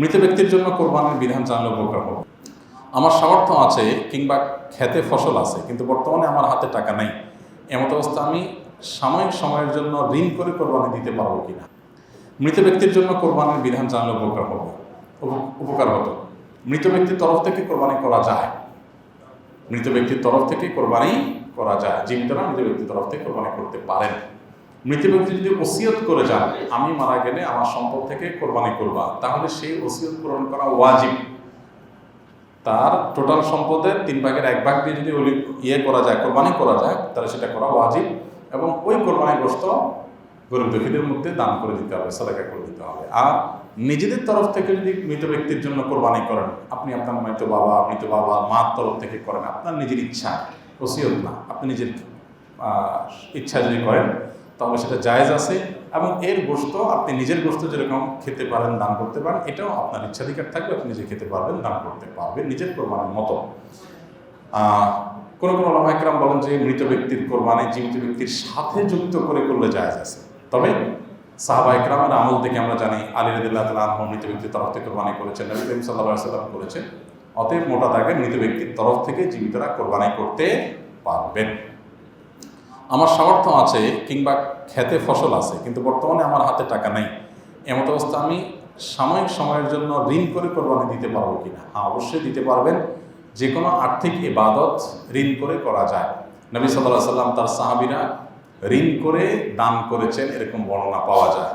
মৃত ব্যক্তির জন্য কোরবানির বিধান জানলে উপকার হবে। আমার সামর্থ্য আছে কিংবা খেতে ফসল আছে, কিন্তু বর্তমানে আমার হাতে টাকা নেই। এমত অবস্থা আমি সাময়িক সময়ের জন্য ঋণ করে কোরবানি দিতে পারব কিনা? মৃত ব্যক্তির জন্য কোরবানির বিধান জানলে উপকার হবে। উপকার হতো। মৃত ব্যক্তির তরফ থেকে কোরবানি করা যায়। মৃত ব্যক্তির তরফ থেকে কোরবানি করা যায়। জীবিতরা মৃত ব্যক্তির তরফ থেকে কোরবানি করতে পারেন। মৃত ব্যক্তি যদি ওসিয়ত করে যান, আমি মারা গেলে আমার সম্পদ থেকে কোরবানি করবা। তাহলে সেই ওসিয়ত পূরণ করা ওয়াজিব। তার টোটাল সম্পদের তিন ভাগের এক ভাগ দিয়ে যদি ইয়ে করা যায়, কোরবানি করা যায়, তাহলে সেটা করা ওয়াজিব এবং ওই কোরবানি গ্রস্ত গরিব দুঃখীদের মধ্যে দান করে দিতে হবে, সাদাকা করে দিতে হবে। আর নিজেদের তরফ থেকে যদি মৃত ব্যক্তির জন্য কোরবানি করেন, আপনি আপনার মৃত বাবা মৃত বাবা, মার তরফ থেকে করেন, আপনার নিজের ইচ্ছা, ওসিয়ত না, আপনি নিজের ইচ্ছা যদি করেন তাহলে সেটা জায়েজ আছে এবং এর গোস্ত আপনি নিজের গোস্ত যেরকম খেতে পারেন দান করতে পারেন এটাও আপনার ইচ্ছাধিকার থাকবে আপনি নিজে খেতে পারবেন দান করতে পারবেন নিজের কোরবানির মতো। আহ, কোনো কোনো ওলামাইকরাম বলেন যে মৃত ব্যক্তির কোরবানি জীবিত ব্যক্তির সাথে যুক্ত করে করলে জায়েজ আছে। তবে সাহাবা একরামের আমল থেকে আমরা জানি আলী রদুল্লাহ তালা মৃত ব্যক্তির তরফ থেকে কোরবানি করেছেন নবী করিম সাল্লাম করেছেন। অতএব মোটা দাগে মৃত ব্যক্তির তরফ থেকে জীবিতরা কোরবানি করতে পারবেন। আমার সামর্থ্য আছে কিংবা খেতে ফসল আছে, কিন্তু বর্তমানে আমার হাতে টাকা নেই। এমত অবস্থা আমি সাময়িক সময়ের জন্য ঋণ করে কোরবানি দিতে পারব কিনা? হ্যাঁ অবশ্যই দিতে পারবেন। যে কোনো আর্থিক ইবাদত ঋণ করে করা যায়। নবী সাল্লাহ সাল্লাম তার সাহাবিরা ঋণ করে দান করেছেন, এরকম বর্ণনা পাওয়া যায়।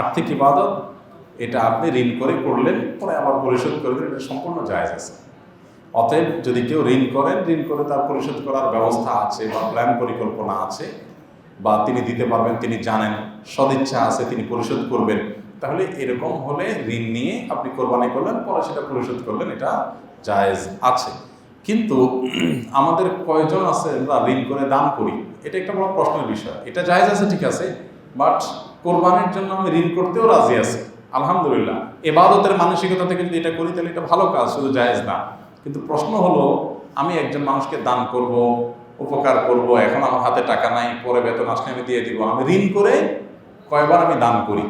আর্থিক ইবাদত, এটা আপনি ঋণ করে করলেন, পরে আবার পরিশোধ করবেন, এটা সম্পূর্ণ জায়েজ আছে। অতএব যদি কেউ ঋণ করেন, ঋণ করে তার পরিশোধ করার ব্যবস্থা আছে বা প্ল্যান পরিকল্পনা আছে বা তিনি দিতে পারবেন, তিনি জানেন, সদিচ্ছা আছে, তিনি পরিশোধ করবেন, তাহলে এরকম হলে ঋণ নিয়ে আপনি কোরবানি করলেন, পরে সেটা পরিশোধ করলেন, এটা জায়েজ আছে। কিন্তু আমাদের কয়জন আছে আমরা ঋণ করে দান করি? এটা একটা বড় প্রশ্নের বিষয়। এটা জায়েজ আছে, ঠিক আছে বাট কোরবানির জন্য আমি ঋণ করতেও রাজি আছি, আলহামদুলিল্লাহ। এবাদতের মানসিকতা থেকে যদি এটা করি, তাহলে এটা ভালো কাজ, শুধু জায়েজ না। কিন্তু প্রশ্ন হলো, আমি একজন মানুষকে দান করব, উপকার করব, এখন আমার হাতে টাকা নাই, পরে বেতন আসলে আমি দিয়ে দিব। আমি ঋণ করে কয়বার আমি দান করি?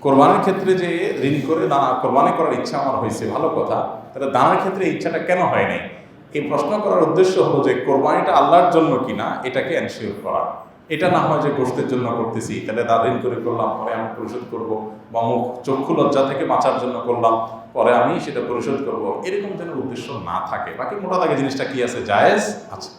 কোরবানির ক্ষেত্রে যে ঋণ করে দানা, কোরবানি করার ইচ্ছা আমার হয়েছে, ভালো কথা। তাহলে দানের ক্ষেত্রে ইচ্ছাটা কেন হয় নাই? এই প্রশ্ন করার উদ্দেশ্য হলো যে, কোরবানিটা আল্লাহর জন্য কিনা, এটাকে এনশিওর করা। এটা না হয় যে গোষ্ঠের জন্য করতেছি। তাহলে দাদিন করে করলাম, পরে আমি পরিশোধ করব বা মুখ চক্ষু লজ্জা থেকে বাঁচার জন্য করলাম, পরে আমি সেটা পরিশোধ করব। এরকম যেন উদ্দেশ্য না থাকে। বাকি মোটা দাগে জিনিসটা কি আছে? জায়েজ আছে।